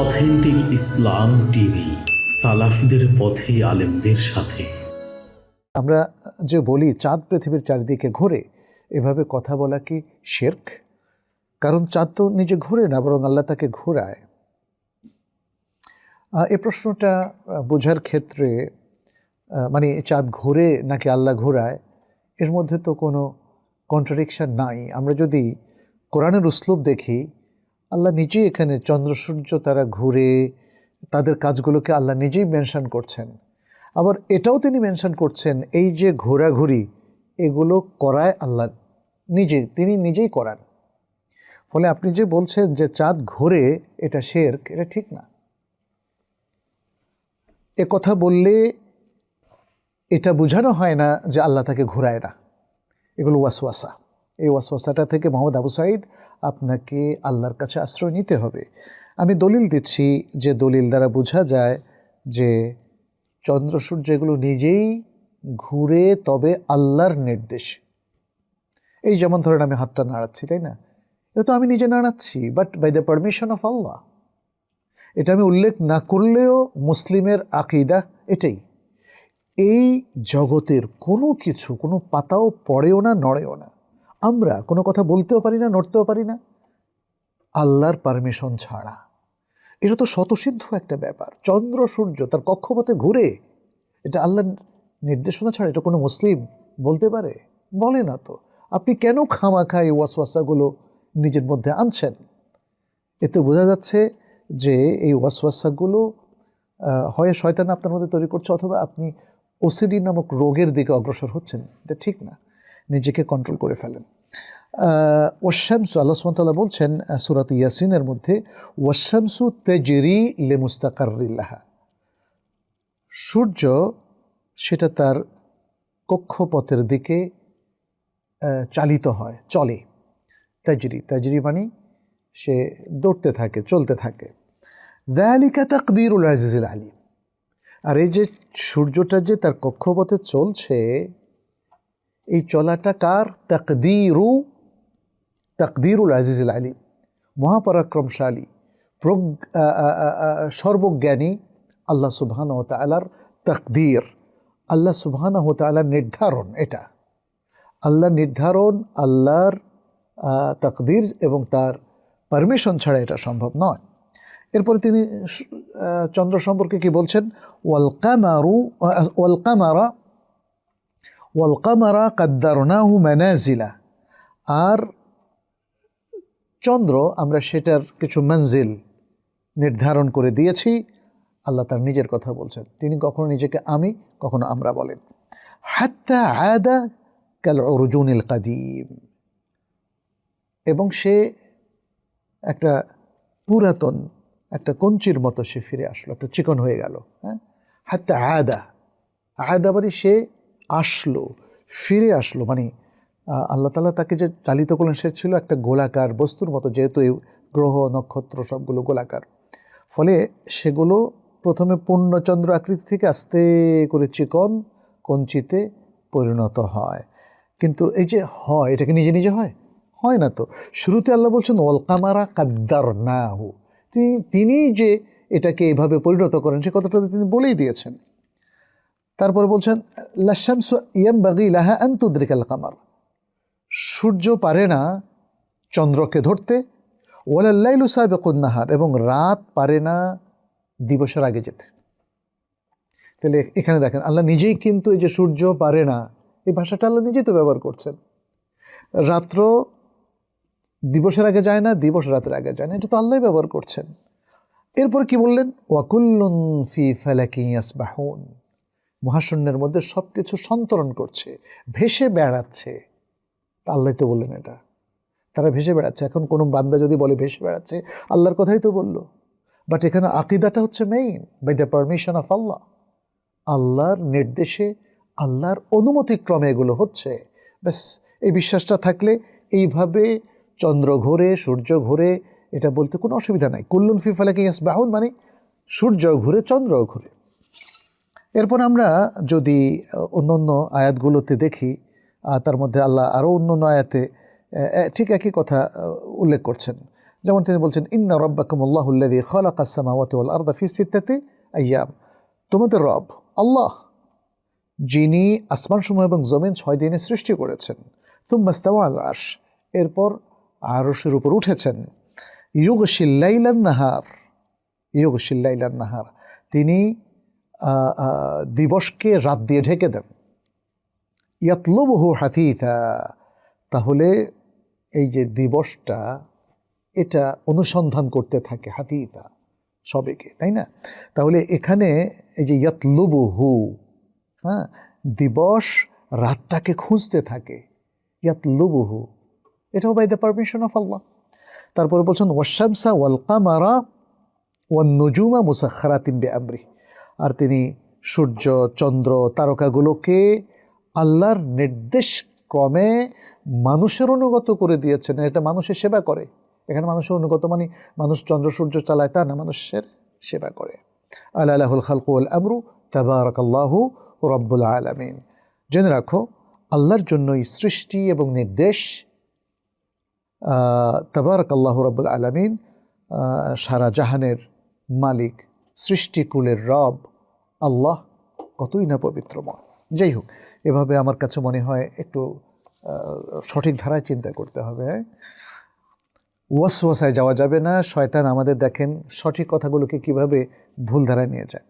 Authentic ইসলাম TV, সালাফদের পথে আলেমদের সাথে। আমরা যে বলি, চাঁদ পৃথিবীর চারিদিকে ঘোরে, এভাবে কথা বলা কি শেরক? কারণ চাঁদ তো নিজে ঘুরে না, বরং আল্লাহ তাকে ঘোরায়। এ প্রশ্নটা বোঝার ক্ষেত্রে মানে চাঁদ ঘোরে নাকি আল্লাহ ঘোরায়, এর মধ্যে তো কোনো কন্ট্রাডিকশন নাই। আমরা যদি কোরআনের উসলুব দেখি আল্লাহ নিজেই এখানে চন্দ্র সূর্য তারা ঘুরে তাদের কাজগুলোকে আল্লাহ নিজেই মেনশন করছেন। আবার এটাও তিনি মেনশন করছেন, এই যে ঘোরাঘুরি, এগুলো করায় আল্লাহ নিজে, তিনি নিজেই করান। ফলে আপনি যে বলছেন যে চাঁদ ঘোরে, এটা শেরক, এটা ঠিক না। এ কথা বললে এটা বোঝানো হয় না যে আল্লাহ তাকে ঘোরায় না। এগুলো ওয়াসওয়াসা। এই ওয়াসওয়াসাটা থেকে মোহাম্মদ আবু সাইদ আপনাকে আল্লাহর কাছে আশ্রয় নিতে হবে। আমি দলিল দিচ্ছি যে দলিল দ্বারা বোঝা যায় যে চন্দ্র সূর্য এগুলো নিজেই ঘুরে তবে আল্লাহর নির্দেশ। এই যেমন ধরেন আমি হাতটা নাড়াচ্ছি, তাই না? এটা তো আমি নিজে নাড়াচ্ছি but by the permission of Allah এটা আমি উল্লেখ না করলেও মুসলিমের আকিদা এটাই। এই জগতের কোনো কিছু, কোনো পাতাও পড়েও না, নড়েও না। আমরা কোনো কথা বলতেও পারি না, নড়তেও পারি না। আল্লাহর পারমিশন ছাড়া। এটা তো শতসিদ্ধ একটা ব্যাপার। চন্দ্র, সূর্য তার কক্ষপথে ঘুরে, এটা আল্লাহর নির্দেশনা ছাড়া এটা কোনো মুসলিম বলতে পারে? বলে না তো। আপনি কেন খামাখা এই ওয়াসওয়াসাগুলো নিজের মধ্যে আনছেন? এতে বোঝা যাচ্ছে যে এই ওয়াসওয়াসাগুলো হয় শয়তান আপনার মধ্যে তৈরি করছে অথবা আপনি ওসিডি নামক রোগের দিকে অগ্রসর হচ্ছেন। এটা ঠিক না। নিজেকে কন্ট্রোল করে ফেলেন। ওয়াশামসু আল্লাহ সুমতাল্লাহ বলছেন সুরাত ইয়াসিনের মধ্যে ওয়াশামসু তেজরি লে মুস্তাকারিল্লাহা সূর্য, সেটা তার কক্ষপথের দিকে চালিত হয়, চলে। তাজরি তাজরি মানে সে দৌড়তে থাকে, চলতে থাকে। দালিকা তাকদিরুল আজিজুল আলী আর এই যে সূর্যটা যে তার কক্ষপথে চলছে এই চলাটা কার? তাকদিরু তাকদিরুল আজিজুল আলী মহাপরাক্রমশালী আ- সর্বজ্ঞানী আল্লাহ সুবহান ও তালার তাকদির। আল্লাহ সুবহান ও তালার নির্ধারণ এটা। আল্লাহ নির্ধারণ আল্লাহর তাকদির এবং তার পারমিশন ছাড়া এটা সম্ভব নয়। এরপরে তিনি চন্দ্র সম্পর্কে কি বলছেন? ওয়াল কামারু আহ, ওয়াল কামারা কাদ্দারনাহু ম্যানাজিলা আর চন্দ্র, আমরা সেটার কিছু মঞ্জিল নির্ধারণ করে দিয়েছি। আল্লাহ তার নিজের কথা বলছেন। তিনি কখনো নিজেকে আমি, কখনো আমরা বলেন। হাত্তা আদা কাল অর্জুনিল কাদিম। এবং সে একটা পুরাতন, একটা কঞ্চির মতো সে ফিরে আসলো, একটা চিকন হয়ে গেল হ্যাঁ? হাত্তা আদা। আদা মানে সে আসলো, ফিরে আসলো মানে আল্লাহ তালা তাকে যে চালিত করলেন সে ছিল একটা গোলাকার বস্তুর মতো, যেহেতু এই গ্রহ, নক্ষত্র সবগুলো গোলাকার। ফলে সেগুলো প্রথমে পূর্ণচন্দ্র আকৃতি থেকে আস্তে করে চিকন কঞ্চিতে পরিণত হয়। কিন্তু এই যে হয়, এটা কি নিজে নিজে হয়? হয় না তো। শুরুতে আল্লাহ বলছেন ওয়ালকামারা কাদ্দার না হু তিনি তিনি যে এটাকে এইভাবে পরিণত করেন, সে কথাটা তিনি বলেই দিয়েছেন। তারপরে বলছেন লাশামসু কামার। সূর্য পারে না চন্দ্রকে ধরতে ওয়ালাল্লাইলু সাবেকুন্নাহার এবং রাত পারে না দিবসের আগে যেতে। তাহলে এখানে দেখেন, আল্লাহ নিজেই কিন্তু এই যে সূর্য পারে না, এই ভাষাটা আল্লাহ নিজেই তো ব্যবহার করছেন। রাত্র দিবসের আগে যায় না, দিবস রাতের আগে যায় না, এটা তো আল্লাহ ব্যবহার করছেন। এরপর কি বললেন ওয়াকুল্লুন ফি ফালাকি ইয়াসবাহুন। মহাশূন্যের মধ্যে সব কিছু সন্তরণ করছে, ভেসে বেড়াচ্ছে। আল্লাহ তো বললেন এটা। তারা ভেসে বেড়াচ্ছে। এখন কোনো বান্দা যদি বলে ভেসে বেড়াচ্ছে, আল্লাহর কথাই তো বলল। বাট এখানে আকিদাটা হচ্ছে main by the permission of Allah আল্লাহর নির্দেশে, আল্লাহর অনুমতিক্রমে এগুলো হচ্ছে। ব্যাস, এই বিশ্বাসটা থাকলে এইভাবে চন্দ্র ঘোরে, সূর্য ঘোরে, এটা বলতে কোনো অসুবিধা নাই। কুল্লুন ফি ফালাকি ইয়াসবাহুন মানে সূর্য ঘুরে চন্দ্র ঘুরে। এরপর আমরা যদি অন্য অন্য আয়াতগুলোতে দেখি তার মধ্যে আল্লাহ আরও অন্য অন্য আয়াতে ঠিক একই কথা উল্লেখ করছেন। যেমন তিনি বলছেন, ইন্না রব্বাকুমুল্লাহুল্লাদি খালাকাস সামাওয়াতি ওয়াল আরদা ফি সিত্তাতি আইয়াম। তোমাদের রব, আল্লাহ, যিনি আসমানসমূহ এবং জমিন ছয় দিনে সৃষ্টি করেছেন। তুম্মাস্তাওয়া আল আশ এরপর আরশের উপর উঠেছেন। ইউগ শিল্লাইলান নাহার ইউগ শিল্লাইলান নাহার। তিনি দিবসকে রাত দিয়ে ঢেকে দেন। ইয়াতলবহু হাতিতা তাহলে এই যে দিবসটা, এটা অনুসন্ধান করতে থাকে হাতিতা সবেকে তাই না? তাহলে এখানে এই যে ইয়াতলুবহু হ্যাঁ দিবস রাতটাকে খুঁজতে থাকে, ইয়াতলুবহু, এটাও by the permission of Allah তারপরে বলছেন ওয়াশামসা ওয়াল কামারা ওয়ান নজুমা মুসাখারাতিম বে আমরি আর তিনি সূর্য, চন্দ্র, তারকাগুলোকে আল্লাহর নির্দেশ ক্রমে মানুষের অনুগত করে দিয়েছেন। এটা মানুষের সেবা করে। এখানে মানুষের অনুগত মানে মানুষ চন্দ্র, সূর্য চালায় তা না, মানুষের সেবা করে। আল্লাহ আল্লাহুল খালকুল আমরু তাবারক আল্লাহু রব্বুল আলমিন। জেনে রাখো, আল্লাহর জন্যই সৃষ্টি এবং নির্দেশ তবারক আল্লাহ রব্বুল আলমিন সারা জাহানের মালিক। সৃষ্টিকুলের রব আল্লাহ কতই না পবিত্রময় যাই হোক, এভাবে আমার কাছে মনে হয় একটু সঠিক ধারায় চিন্তা করতে হবে ওয়াস ওয়াসায় যাওয়া যাবে না। শয়তান আমাদের দেখেন সঠিক কথাগুলোকে কীভাবে ভুল ধারায় নিয়ে যায়।